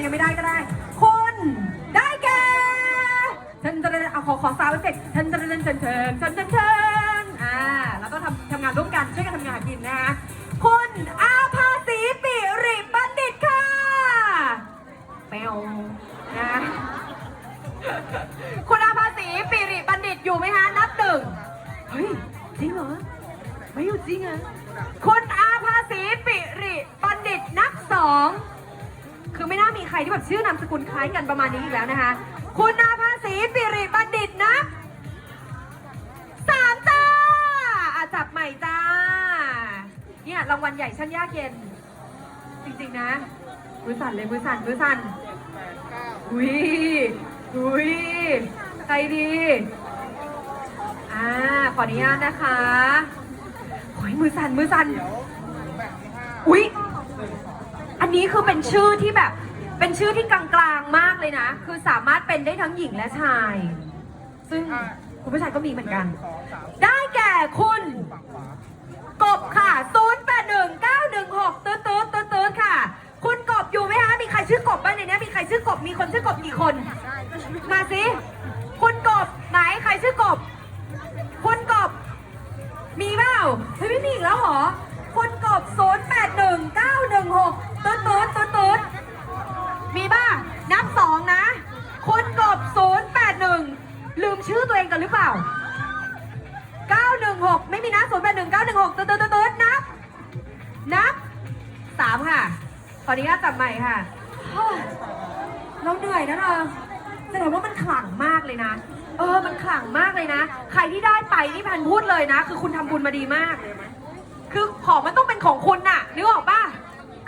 จะยังไม่ได้ก็ได้คุณได้แก่ฉันจะเอาขอขอซาวด์เอฟเฟกต์ฉันจะเล่นเชิญเชิญฉันเชิญเชิญอ่าแล้วก็ทำทำงานร่วมกันช่วยกันทำงานกินนะคะคุณอาภาสีปิริบัณฑิตค่ะแปวนะคุณอาภาสีปิริบัณฑิตอยู่ไหมคะนับหนึ่งเฮ้ยจริงเหรอไม่อยู่จริงเหรอคุณอาภาสีปิริ ที่แบบชื่อนามสกุลคล้ายกันประมาณนี้อีกแล้วนะคะ คุณอาภาสีปิริบัณฑิตนับสามจ้าอาจับใหม่จ้า เนี่ยรางวัลใหญ่ชั้นยากเย็น จริงๆนะ มือสั่นเลยมือสั่นมือสั่นอุ้ยอุ้ยใครดีอ่าขออนุญาตนะคะโอ้ยมือสั่นมือสั่นอุ้ยอันนี้คือเป็นชื่อที่แบบ เป็นชื่อที่กลางๆมากเลยนะ คือสามารถเป็นได้ทั้งหญิงและชาย ซึ่งคุณผู้ชายก็มีเหมือนกัน ได้แก่คุณ กบค่ะ0 8 1 9 1 6ตืดตืดตืดตืดค่ะ คุณกบอยู่ไหมคะ มีใครชื่อกบบ้างในเนี้ยมีใครชื่อกบ มีคนชื่อกบกี่คน มาสิ คุณกบไหนใครชื่อกบ คุณกบ มีเปล่าเฮ้ยไม่มีอีกแล้วเหรอ คุณกบ0 8 1 9 1 6ตืดตืดตืดตืดมีบ้านับสองนะ คุณกบ 0 8 ชื่อตัวเองกันหรือเปล่า 916 ไม่มีนะ0 8 1 916ตืดตืดตืดตืดนับ นับสามค่ะ ขออนุญาตจับใหม่ค่ะเฮ้ยเราเหนื่อยนะเราแสดงว่ามันขลังมากเลยนะ เออ มันขลังมากเลยนะ ใครที่ได้ไปนี่พันพูดเลยนะ คือคุณทำบุญมาดีมาก คือของมันต้องเป็นของคุณน่ะนึกออกป่ะ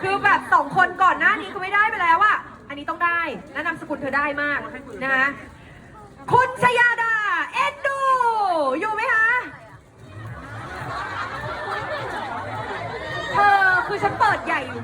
คือแบบสองคนก่อนหน้านี้คือไม่ได้ไปแล้วอะอันนี้ต้องได้และนามสกุลเธอได้มากนะคะ คุณชยาดา เอ็นดู อยู่ไหมคะ เธอคือ ฉันเปิดใหญ่อยู่